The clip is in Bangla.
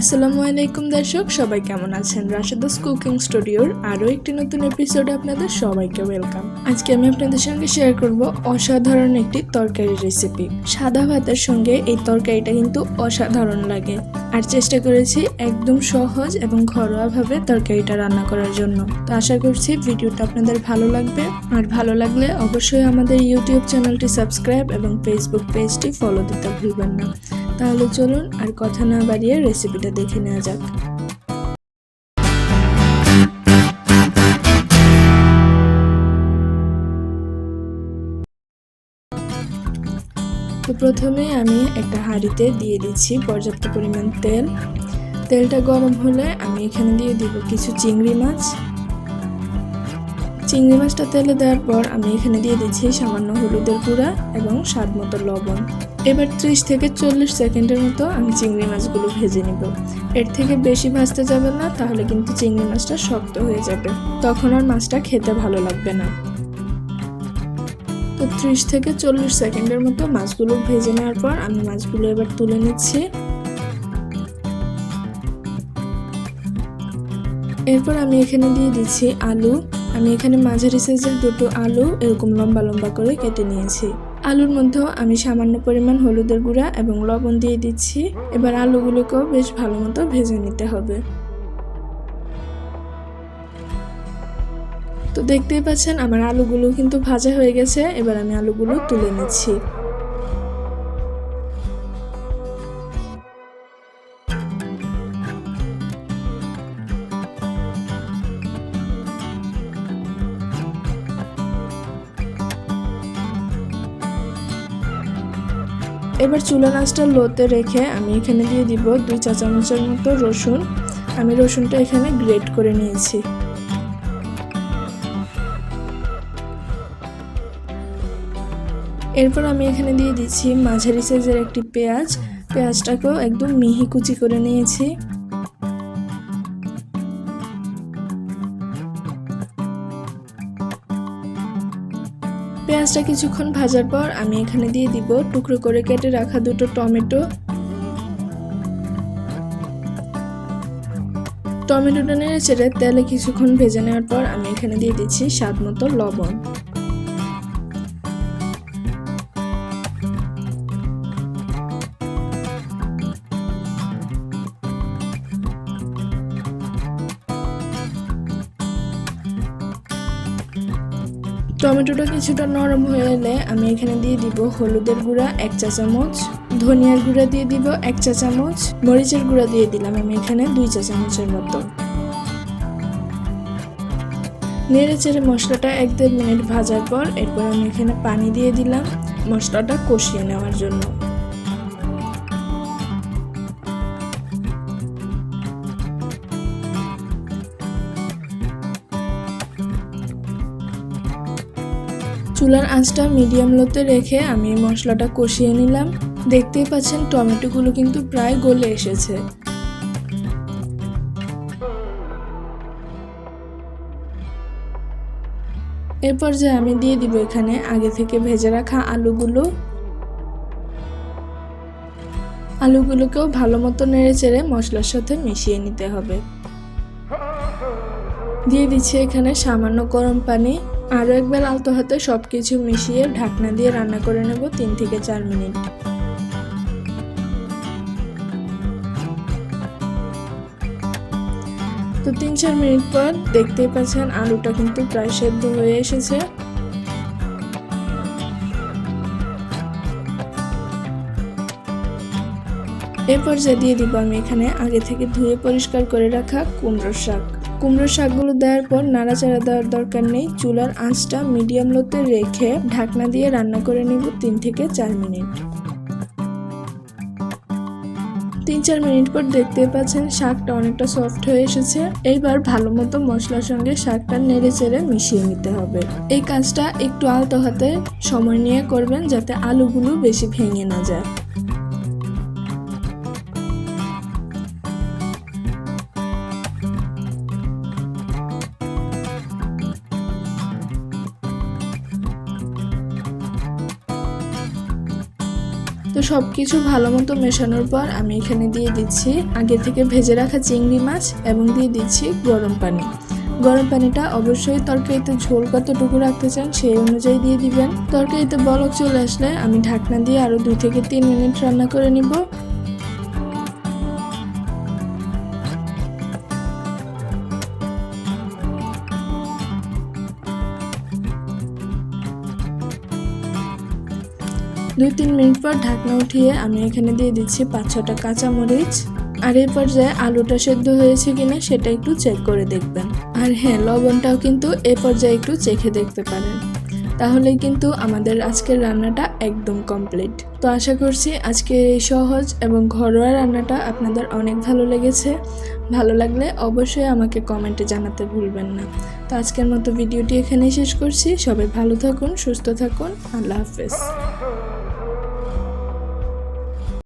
আসসালামু আলাইকুম দর্শক, সবাই কেমন আছেন? রাশেদাস কুকিং স্টুডিওর আরও একটি নতুন এপিসোডে আপনাদের সবাইকে ওয়েলকাম আজকে আমি আপনাদের সঙ্গে শেয়ার করব অসাধারণ একটি তরকারি রেসিপি সাদা ভাতের সঙ্গে এই তরকারিটা কিন্তু অসাধারণ লাগে। আর চেষ্টা করেছি একদম সহজ এবং ঘরোয়াভাবে তরকারিটা রান্না করার জন্য। তো আশা করছি ভিডিওটা আপনাদের ভালো লাগবে। আর ভালো লাগলে অবশ্যই আমাদের ইউটিউব চ্যানেলটি সাবস্ক্রাইব এবং ফেসবুক পেজটি ফলো দিতে ভুলবেন না। তাহলে চলুন আর কথা না বাড়িয়ে রেসিপিটা দেখে নেওয়া যাক। তো প্রথমে আমি একটা হাঁড়িতে দিয়ে দিচ্ছি পর্যাপ্ত পরিমাণ তেল। তেলটা গরম হলে আমি এখানে দিয়ে দিব কিছু চিংড়ি মাছ চিংড়ি মাছটা তেলে দেওয়ার পর আমি এখানে দিয়ে দিচ্ছি সামান্য হলুদের গুঁড়া এবং স্বাদ মতো লবণ। এবার ত্রিশ থেকে চল্লিশ সেকেন্ডের মতো আমি চিংড়ি মাছগুলো ভেজে নিব। এর থেকে বেশি ভাজতে যাবে না, তাহলে কিন্তু চিংড়ি মাছটা শক্ত হয়ে যাবে। তখন আর মাছটা খেতে ভালো লাগবে না। তো ত্রিশ থেকে চল্লিশ সেকেন্ডের মতো মাছগুলো ভেজে নেওয়ার পর আমি মাছগুলো এবার তুলে নিচ্ছি। এরপর আমি এখানে দিয়ে দিচ্ছি আলু আমি এখানে মাঝারি সাইজের দুটো আলু, এরকম লম্বা লম্বা করে কেটে নিয়েছি। আলুর মধ্যেও আমি সামান্য পরিমাণ হলুদের গুঁড়া এবং লবণ দিয়ে দিচ্ছি। এবার আলুগুলোকেও বেশ ভালো মতো ভেজে নিতে হবে। তো দেখতেই পাচ্ছেন, আমার আলুগুলো কিন্তু ভাজা হয়ে গেছে। এবার আমি আলুগুলো তুলে নিচ্ছি। এবার চুলা গাছটা লোতে রেখে আমি এখানে দিয়ে দিব দুই চা চামচের মতো রসুন। আমি রসুনটা এখানে গ্রেট করে নিয়েছি। এরপর আমি এখানে দিয়ে দিচ্ছি মাঝারি সাইজের একটি পেঁয়াজ। পেঁয়াজটাকেও একদম মিহি কুচি করে নিয়েছি। পেঁয়াজটা কিছুক্ষণ ভাজার পর আমি এখানে দিয়ে দিব টুকরো করে কেটে রাখা দুটো টমেটো। টমেটোটা নেড়ে চেড়ে তেলে কিছুক্ষণ ভেজে নেওয়ার পর আমি এখানে দিয়ে দিচ্ছি স্বাদ মতো লবণ। টমেটোটা কিছুটা নরম হয়ে এলে আমি এখানে দিয়ে দিব হলুদের গুঁড়া, এক চা চামচ। ধনিয়ার গুঁড়া দিয়ে দিব এক চা চামচ। মরিচের গুঁড়া দিয়ে দিলাম আমি এখানে দুই চা চামচের মতো। নেড়ে চেড়ে মশলাটা এক দেড় মিনিট ভাজার পর এরপর আমি এখানে পানি দিয়ে দিলাম মশলাটা কষিয়ে নেওয়ার জন্য। চুলার আঁচটা মিডিয়াম লোতে রেখে আমি মশলাটা কষিয়ে নিলাম। দেখতেই পাচ্ছেন টমেটোগুলো কিন্তু প্রায় গলে এসেছে। এরপর যে আমি দিয়ে দিব এখানে আগে থেকে ভেজে রাখা আলুগুলো। আলুগুলোকেও ভালো মতো নেড়ে চেড়ে মশলার সাথে মিশিয়ে নিতে হবে। দিয়ে দিচ্ছি এখানে সামান্য গরম পানি। আরও একবার আলতো হাতে সব কিছু মিশিয়ে ঢাকনা দিয়ে রান্না করে নেব তিন থেকে চার মিনিট। তো তিন চার মিনিট পর দেখতেই পাচ্ছেন আলুটা কিন্তু প্রায় সেদ্ধ হয়ে এসেছে। এ পর্যায়ে দিয়ে দিব আমি এখানে আগে থেকে ধুয়ে পরিষ্কার করে রাখা কুমড়োর শাক। কুমড়োর শাকগুলো দেওয়ার পর নাড়াচাড়া দেওয়ার দরকার নেই। চুলার আঁচটা মিডিয়াম লোতে রেখে ঢাকনা দিয়ে রান্না করে নিব তিন থেকে চার মিনিট। তিন চার মিনিট পর দেখতে পাচ্ছেন শাকটা অনেকটা সফট হয়ে এসেছে। এইবার ভালো মতো মশলার সঙ্গে শাকটা নেড়ে চেড়ে মিশিয়ে নিতে হবে। এই কাজটা একটু আলতো হাতে সময় নিয়ে করবেন যাতে আলুগুলো বেশি ভেঙে না যায়। তো সব কিছু ভালো মতো মেশানোর পর আমি এখানে দিয়ে দিচ্ছি আগে থেকে ভেজে রাখা চিংড়ি মাছ এবং দিয়ে দিচ্ছি গরম পানি। গরম পানিটা অবশ্যই তরকারিতে ঝোল কতটুকু রাখতে চান সেই অনুযায়ী দিয়ে দিবেন। তরকারিতে বলক চলে আসলে আমি ঢাকনা দিয়ে আরও দুই থেকে তিন মিনিট রান্না করে নিব। দুই তিন মিনিট পর ঢাকনা উঠিয়ে আমি এখানে দিয়ে দিচ্ছি পাঁচ ছটা কাঁচামরিচ। আর এই পর্যায়ে আলুটা সেদ্ধ হয়েছে কিনা সেটা একটু চেক করে দেখবেন। আর হ্যাঁ লবণটাও কিন্তু এ পর্যায়ে একটু চেখে দেখতে পারেন। তাহলে কিন্তু আমাদের আজকের রান্নাটা একদম কমপ্লিট তো আশা করছি আজকের এই সহজ এবং ঘরোয়া রান্নাটা আপনাদের অনেক ভালো লেগেছে। ভালো লাগলে অবশ্যই আমাকে কমেন্টে জানাতে ভুলবেন না। তো আজকের মতো ভিডিওটি এখানেই শেষ করছি। সবাই ভালো থাকুন, সুস্থ থাকুন। আল্লাহ হাফেজ।